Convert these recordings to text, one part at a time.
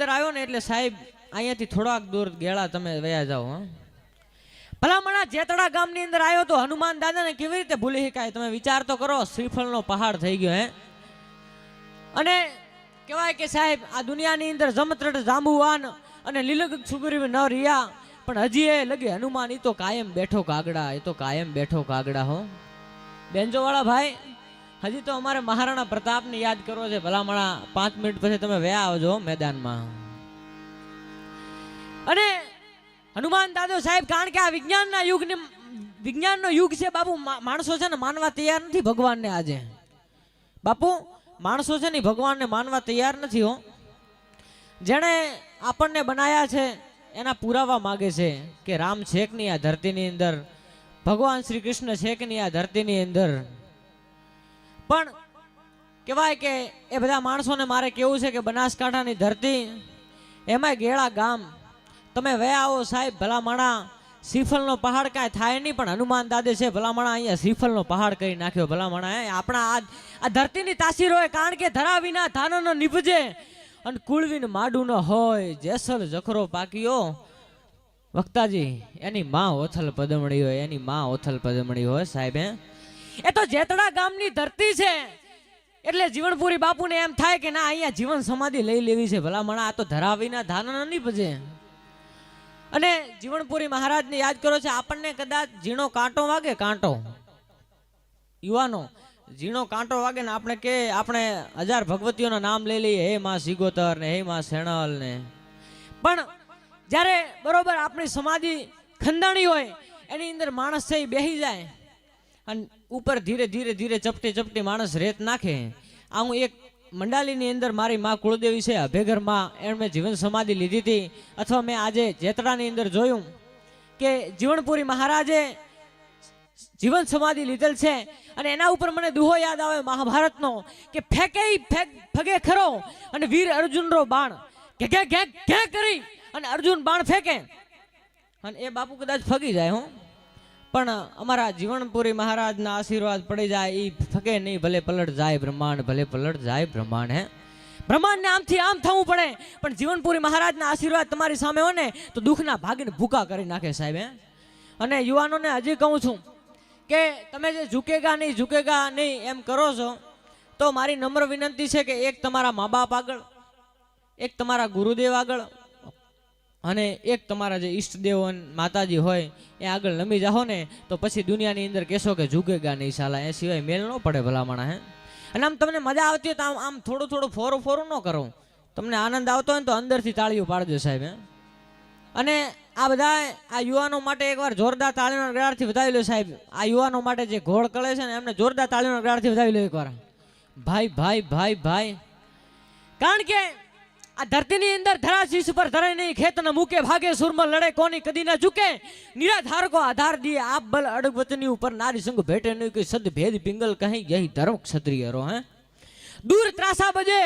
અંદર આવ્યો ને એટલે સાહેબ, અહીંયાથી થોડાક દૂર ગેળા તમે વયા જાઓ ભલામણા જેતડા ગામની અંદર આવ્યો તો હનુમાન દાદાને કેવી રીતે ભૂલી શકાય? તમે વિચાર તો કરો, શ્રીફળનો પહાડ થઈ ગયો, હે. અને કહેવાય કે સાહેબ, આ દુનિયાની અંદર જમત્રટ જાંબુવાન અને લીલગ સુગ્રીવ ન રહ્યા, પણ હજી એ લગે, હનુમાન, ઈ તો કાયમ બેઠો કાગડા એ તો કાયમ બેઠો કાગડા, હો. બેન્જોવાળા ભાઈ હજી તો અમારે મહારાણા પ્રતાપને યાદ કરવો છે. ભલામણા પાંચ મિનિટ પછી તમે વ્યા આવજો મેદાનમાં. અને હનુમાન દાદો સાહેબ, કારણ કે આ વિજ્ઞાનના યુગને, વિજ્ઞાનનો યુગ છે બાપુ માણસો છે ને માનવા તૈયાર નથી ભગવાનને આજે. બાપુ, માણસો છે ને ભગવાનને માનવા તૈયાર નથી હો. જેણે આપણને બનાયા છે, એના પુરાવા માગે છે કે રામ છે કે નહીં આ ધરતીની અંદર, ભગવાન શ્રી કૃષ્ણ છે કે નહીં આ ધરતીની અંદર પણ કહેવાય કે એ બધા માણસોને મારે કેવું છે કે બનાસકાંઠાની ધરતી, એમાંય ગેળા ગામ. તમે વયા આવો સાહેબ ભલા માણા પહાડ કાંઈ થાય નહીં, પણ હનુમાન દાદે છે, ભલામણા અહીંયા શ્રીફળનો પહાડ કરી નાખ્યો. ભલામણા એ આપણા આ ધરતીની તાસીર હોય કારણ કે ધરા વિના ધાનનો નીપજે. અને કુળવીન માડું ન હોય, જેસલ જખરો પાક્યો. વક્તાજી, એની માં ઓથલ પદમણી હોય, એની માં ઓથલ પદમણી હોય સાહેબ, હે. એ તો જેતડા ગામની ધરતી છે. એટલે જીવનપુરી બાપુને એમ થાય કે ના, અહીંયા જીવન સમાધિ લઈ લેવી છે. ભલા મણા આ તો ધરાવીના ધાન નહીં પજે અને જીવનપુરી મહારાજને યાદ કરો છે, આપણને કદાચ ઝીણો કાંટો વાગે, કાંટો. યુવાનો, ઝીણો કાંટો વાગે ને આપણે કે, આપણે હજાર ભગવતીઓના નામ લઈ લઈએ, હે માં સિગોતર ને, હે માં સેણલ ને. પણ જ્યારે બરોબર આપણી સમાધિ ખંદાણી હોય, એની અંદર માણસ એ બેસી જાય. અને ઉપર ધીરે ધીરે ધીરે ચપટી ચપટી માણસ રેત નાખે. આ હું એક મંડાલીની અંદર મારી માં કુળદેવી છે અભેગરમાં એણે જીવન સમાધિ લીધી હતી. અથવા મેં આજે જેતરાની અંદર જોયું કે જીવનપુરી મહારાજે જીવન સમાધિ લીધેલ છે અને એના ઉપર મને દુહો યાદ આવે મહાભારતનો કે ફેંકે ફેંક, ફગે ખરો અને વીર અર્જુનનો બાણ. કે ઘે ઘે ઘે કરી અને અર્જુન બાણ ફેંકે. અને એ બાપુ કદાચ ફગી જાય હું. પણ અમારા જીવનપુરી મહારાજના આશીર્વાદ પડી જાય એ થકે નહીં, ભલે પલટ જાય બ્રહ્માંડ, ભલે પલટ જાય બ્રહ્માંડ, હે. બ્રહ્માંડને આમથી આમ થવું પડે, પણ જીવનપુરી મહારાજના આશીર્વાદ તમારી સામે હોય ને, તો દુઃખના ભાગીને ભૂકા કરી નાખે સાહેબ, હે. અને યુવાનોને હજી કહું છું કે તમે જે ઝૂકેગા નહીં ઝૂકેગા નહીં એમ કરો છો, તો મારી નમ્ર વિનંતી છે કે એક તમારા મા બાપ આગળ, એક તમારા ગુરુદેવ આગળ અને એક તમારા જે ઈષ્ટદેવ માતાજી હોય, એ આગળ નમી જાઓ ને, તો પછી દુનિયાની અંદર કહેશો કે ઝૂકેગા નહીં સાલા એ સિવાય મેલ ન પડે ભલામણા, હે? અને આમ તમને મજા આવતી હોય તો આમ આમ થોડું થોડું ફોરું ફોરું ન કરો. તમને આનંદ આવતો હોય ને તો અંદરથી તાળીઓ પાડજો સાહેબ અને આ બધા આ યુવાનો માટે એકવાર જોરદાર તાળીનો ગળાથી વધાવી લો સાહેબ. આ યુવાનો માટે જે ઘોળ કળે છે ને, એમને જોરદાર તાળીનો ગાળથી વધાવી લો એકવાર. ભાઈ ભાઈ ભાઈ ભાઈ. કારણ કે આ ધરતીની અંદર ધરાશીશ પર ધરાય નહીં, ખેતને મૂકે, ભાગે, સુરમાં લડે, કોની કદી ના ઝૂકે. નિરાધારકો આધાર દિયે આપ બલ અડગવતની ઉપર નારી સંગ ભેટે નહીં કોઈ સદ ભેદ પિંગલ કહી યહી ધર્મ ક્ષત્રિય રો હે. દૂર ત્રાસા બજે,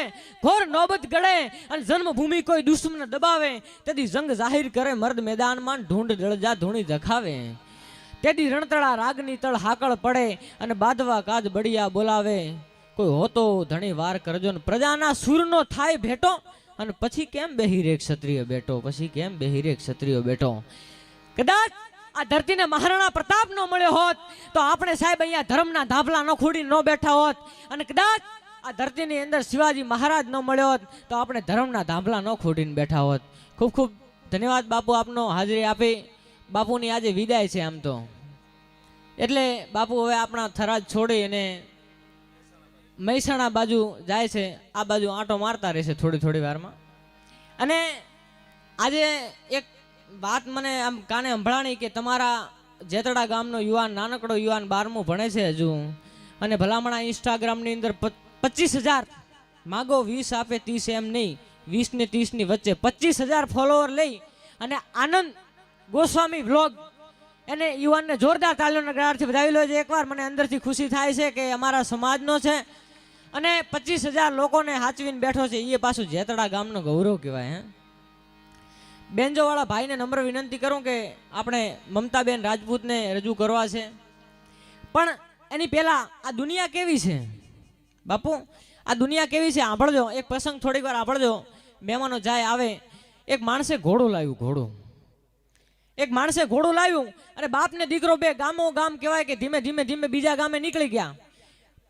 ઘોર નોબત ગળે, અને જન્મભૂમિ કોઈ દુશ્મન દબાવે, તેથી જંગ જાહેર કરે, મર્દ મેદાનમાં ઢૂંઢ દળજા ધૂણી ધખાવે. તેથી રણતળા રાગની તળ હાકળ પડે, અને બાંધવા કાજ બળિયા બોલાવે. કોઈ હોતો ધણી વાર કરજો ને પ્રજાના સૂરનો થાય ભેટો અને પછી કેમ બેહી રે ક્ષત્રિય બેટો પછી કેમ બેહી રે ક્ષત્રિય બેટો કદાચ આ ધરતીને મહારાણા પ્રતાપ ન મળ્યો હોત, તો આપણે સાહેબ અહીંયા ધર્મના ધાભલા ન ખોડી ન બેઠા હોત. અને કદાચ આ ધરતીની અંદર શિવાજી મહારાજ ન મળ્યો હોત, તો આપણે ધર્મના ધાભલા ન ખોડીને બેઠા હોત. ખૂબ ખૂબ ધન્યવાદ બાપુ આપનો હાજરી આપી. બાપુની આજે વિદાય છે આમ તો. એટલે બાપુ હવે આપણા થરાદ છોડી અને મહેસાણા બાજુ જાય છે, આ બાજુ આંટો મારતા રહેશે થોડી થોડી વારમાં. અને આજે એક વાત મને આમ કાને સંભળાણી કે તમારા જેતડા ગામનો યુવાન, નાનકડો યુવાન બારમું ભણે છે હજુ. અને ભલામણા ઇન્સ્ટાગ્રામની અંદર પચીસ હજાર માગો, વીસ આપે, ત્રીસ એમ નહીં. વીસ ને ત્રીસની વચ્ચે પચીસ હજાર ફોલોવર લઈ અને આનંદ ગોસ્વામી વ્લોગ એને યુવાનને જોરદાર તાલીઓના ગળાથી વધાવી લો છે. એકવાર મને અંદરથી ખુશી થાય છે કે અમારા સમાજનો છે. અને પચીસ હજાર લોકોને હાચવીને બેઠો છે એ પાછું જેતડા ગામનો ગૌરવ કહેવાય, હે. બેન્જોવાળા ભાઈને નમ્ર વિનંતી કરું કે આપણે મમતાબેન રાજપૂતને રજૂ કરવા છે. પણ એની પહેલાં આ દુનિયા કેવી છે? બાપુ, આ દુનિયા કેવી છે? સાંભળજો, એક પ્રસંગ થોડીક વાર સાંભળજો. મહેમાનો જાય, આવે. એક માણસે ઘોડું લાવ્યું, ઘોડું. એક માણસે ઘોડું લાવ્યું, અને બાપને દીકરો બે ગામો ગામ કહેવાય કે ધીમે ધીમે ધીમે બીજા ગામે નીકળી ગયા.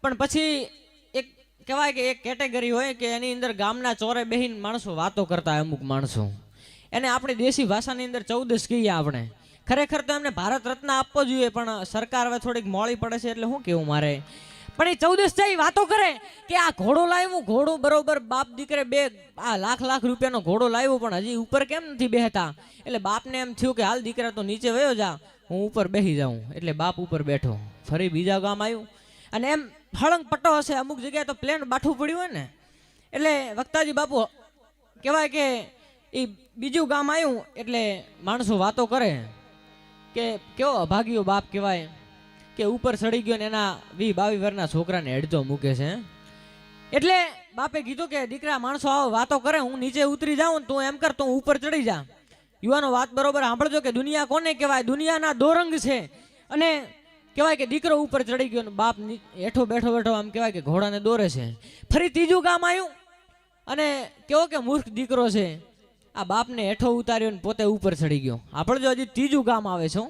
પણ પછી કહેવાય કે એક કેટેગરી હોય કે એની અંદર ગામના ચોરે બેહીને માણસો વાતો કરતા અમુક માણસો. એને આપણી દેશી ભાષાની અંદર ચૌદસ કહીએ આપણે. ખરેખર તો એમને ભારત રત્ન આપવો જોઈએ, પણ સરકાર હવે થોડીક મોડી પડે છે એટલે શું કેવું મારે? પણ એ ચૌદસ જાય વાતો કરે કે આ ઘોડો લાવ્યું, ઘોડો બરોબર બાપ દીકરે બે, આ લાખ લાખ રૂપિયાનો ઘોડો લાવ્યો, પણ હજી ઉપર કેમ નથી બેહતા? એટલે બાપને એમ થયું કે હાલ દીકરા તો નીચે વયો જા, હું ઉપર બેસી જાઉં. એટલે બાપ ઉપર બેઠો. ફરી બીજા ગામ આવ્યું. અને એમ હળંગ પટ્ટો હશે, અમુક જગ્યાએ તો પ્લેન બાઠું પડ્યું હોય ને. એટલે વક્તાજી બાપુ કહેવાય કે એ બીજું ગામ આવ્યું એટલે માણસો વાતો કરે. કે કેવો અભાગ્યો બાપ કહેવાય કે ઉપર ચડી ગયો ને એના વી બાવી વરના છોકરાને હેડજો મૂકે છે. એટલે બાપે કીધું કે દીકરા, માણસો આવો વાતો કરે, હું નીચે ઉતરી જાઉં તું એમ કર, તું ઉપર ચડી જા. યુવાનો વાત બરોબર સાંભળજો કે દુનિયા કોને કહેવાય? દુનિયાના દોરંગ છે. અને કહેવાય કે દીકરો ઉપર ચડી ગયો બાપ હેઠો બેઠો બેઠો આમ કહેવાય કે ઘોડાને દોરે છે. ફરી ત્રીજું ગામ આવ્યું અને કેવો કે મૂર્ખ દીકરો છે. આ બાપને હેઠો ઉતાર્યો ને પોતે ઉપર ચડી ગયો. આપણે જો હજી ત્રીજું ગામ આવે છે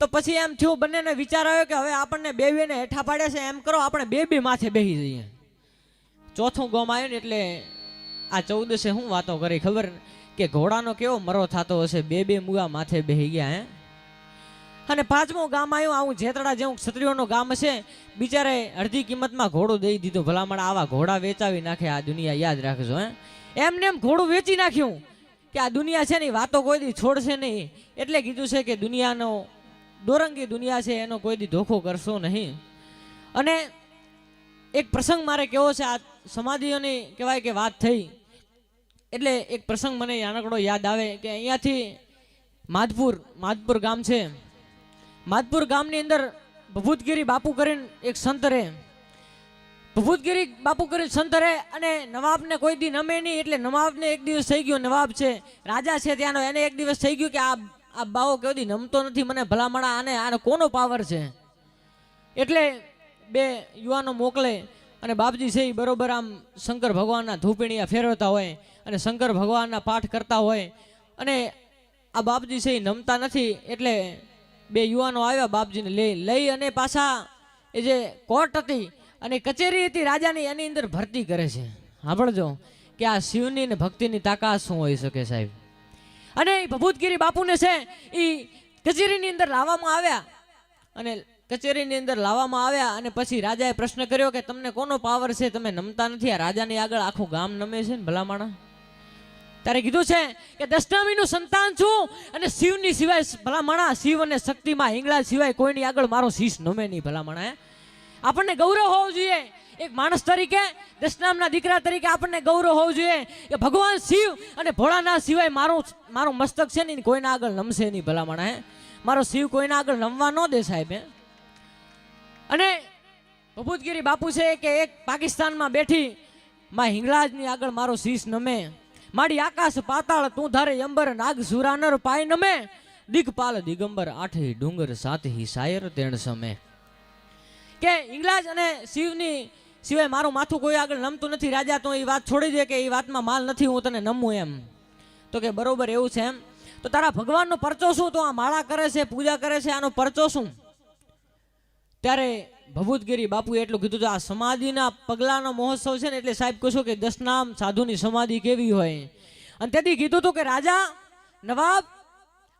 તો પછી એમ થયું બંનેને વિચાર આવ્યો કે હવે આપણને બે બેને હેઠા પાડે છે. એમ કરો આપણે બે બે માથે બેસી જઈએ. ચોથું ગામ આવ્યું ને એટલે આ ચૌદસે શું વાતો કરી ખબર? કે ઘોડાનો કેવો મરો થતો હશે? બે બે મુગા માથે બેસી ગયા, હે? અને પાંચમું ગામ આવ્યું, આવું જેતડા જેવું ક્ષત્રિયોનું ગામ હશે બિચારે અડધી કિંમતમાં ઘોડો દઈ દીધો. ભલામણ આવા ઘોડા વેચાવી નાખે, આ દુનિયા યાદ રાખજો, હે. એમને એમ ઘોડું વેચી નાખ્યું કે આ દુનિયા છે ને વાતો કોઈ દી છોડશે નહીં. એટલે કીધું છે કે દુનિયાનો, દોરંગી દુનિયા છે, એનો કોઈ દી ધોખો કરશો નહીં. અને એક પ્રસંગ મારે કેવો છે, આ સમાધિઓની કહેવાય કે વાત થઈ. એટલે એક પ્રસંગ મને નાનકડો યાદ આવે કે અહીંયાથી માધપુર માધપુર ગામ છે. માધપુર ગામની અંદર ભભૂતગીરી બાપુ કરીને એક સંત રહે. ભભૂતગીરી બાપુ કરીને સંત રહે અને નવાબને કોઈ દી નમે નહીં, એટલે નવાબને એક દિવસ થઈ ગયો નવાબ છે, રાજા છે ત્યાંનો, એને એક દિવસ થઈ ગયું કે આ આ બાવો કોઈ નમતો નથી, મને ભલામણા આને આને કોનો પાવર છે? એટલે બે યુવાનો મોકલે અને બાપજી છે એ બરોબર આમ શંકર ભગવાનના ધૂપીણીયા ફેરવતા હોય અને શંકર ભગવાનના પાઠ કરતા હોય અને આ બાપજી છે એ નમતા નથી, એટલે બે યુવાનો આવ્યા બાપજીને લઈ લઈ અને પાછા એ જે કોર્ટ હતી અને કચેરી હતી રાજાની, એની અંદર ભરતી કરે છે. સાંભળજો કે આ શિવની ને ભક્તિની તાકાત શું હોઈ શકે સાહેબ? અને એ ભભૂતગીરી બાપુને છે એ કચેરીની અંદર લાવવામાં આવ્યા. અને કચેરીની અંદર લાવવામાં આવ્યા અને પછી રાજાએ પ્રશ્ન કર્યો કે તમને કોનો પાવર છે? તમે નમતા નથી, આ રાજાની આગળ આખું ગામ નમે છે ને ભલામણા તારે કીધું છે કે દશનામીનું સંતાન છું અને શિવની સિવાય ભલામણા, શિવ અને શક્તિમાં હિંગળા સિવાય કોઈની આગળ મારો શીશ નમે નહીં ભલામણા, હે? આપણને ગૌરવ હોવું જોઈએ. એક માણસ તરીકે, દશનામના દીકરા તરીકે આપણને ગૌરવ હોવું જોઈએ કે ભગવાન શિવ અને ભોળાના સિવાય મારું મારું મસ્તક છે ને કોઈના આગળ નમશે નહીં ભલામણા, હે? મારો શિવ કોઈના આગળ નમવા ન દે સાહેબ એ અને ભભૂતગીરી બાપુ છે કે એક પાકિસ્તાનમાં બેઠી માં હિંગળાજની આગળ મારો શીશ નમે. મારી આકાશ પાતાળ તું ધારે અંબર નાગ સુરાનર પાય નમે. દિગપાલ દિગંબર આઠે ડુંગર સાતહી શાયર તેણ સમે. કે ઇંગ્લાજ અને શિવની સિવાય મારું માથું કોઈ આગળ નમતું નથી. રાજા, તો એ વાત છોડી દે કે એ વાતમાં માલ નથી, હું તને નમું એમ. તો કે બરોબર એવું છે એમ. તો તારા ભગવાનનો પરચો શું? તો આ માળા કરે છે, પૂજા કરે છે, આનો પરચો શું? ત્યારે ભભૂતગીરી બાપુએ એટલું કીધું હતું, આ સમાધિના પગલાનો મહોત્સવ છે ને એટલે સાહેબ કહો છો કે દસનામ સાધુની સમાધિ કેવી હોય? અને તેથી કીધું હતું કે રાજા નવાબ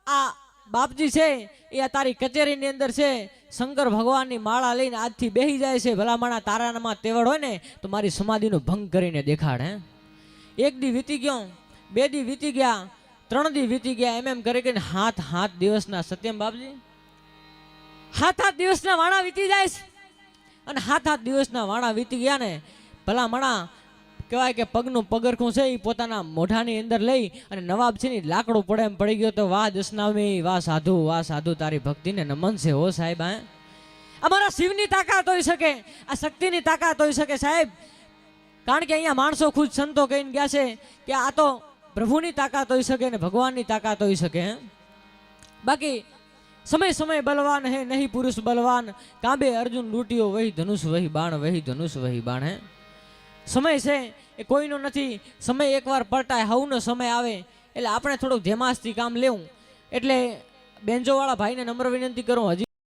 આ બાપજી છે એ આ તારી કચેરીની અંદર છે શંકર ભગવાનની માળા લઈને આજથી બેહી જાય છે ભલામણા તારાનામાં તેવડ હોય ને તો મારી સમાધિનો ભંગ કરીને દેખાડ હે. એક દી વીતી ગયો બે દી વીતી ગયા ત્રણ દી વીતી ગયા એમ એમ કરી કરીને હાથ હાથ દિવસના સત્યમ બાપજી હાથ હાથ દિવસના વાણા વીતી જાય છે. અને હાથ હાથ દિવસના વાણા વીતી ગયા ને, ભલા મણા કહેવાય કે પગનું પગરખું છે એ પોતાના મોઢાની અંદર લઈ અને નવાબ છે ને લાકડું પડે એમ પડી ગયો તો, વાહ દસનામી, વાહ સાધુ વાહ સાધુ, તારી ભક્તિને નમન છે હો સાહેબ, હા. અમારા શિવની તાકાત હોઈ શકે, આ શક્તિની તાકાત હોઈ શકે સાહેબ. કારણ કે અહીંયા માણસો ખુદ સંતો કહીને ગયા છે કે આ તો પ્રભુની તાકાત હોઈ શકે ને ભગવાનની તાકાત હોઈ શકે બાકી સમય સમય બલવાન હે, નહીં પુરુષ બલવાન. કાંબે અર્જુન લૂંટ્યો, વહી ધનુષ, વહી બાણ, વહી ધનુષ, વહી બાણ, હે. સમય છે એ કોઈનો નથી. સમય એકવાર પલટાય, હવનો સમય આવે. એટલે આપણે થોડુંક ધેમાસથી કામ લેવું. એટલે બેન્જોવાળા ભાઈને નમ્ર વિનંતી કરું, હજી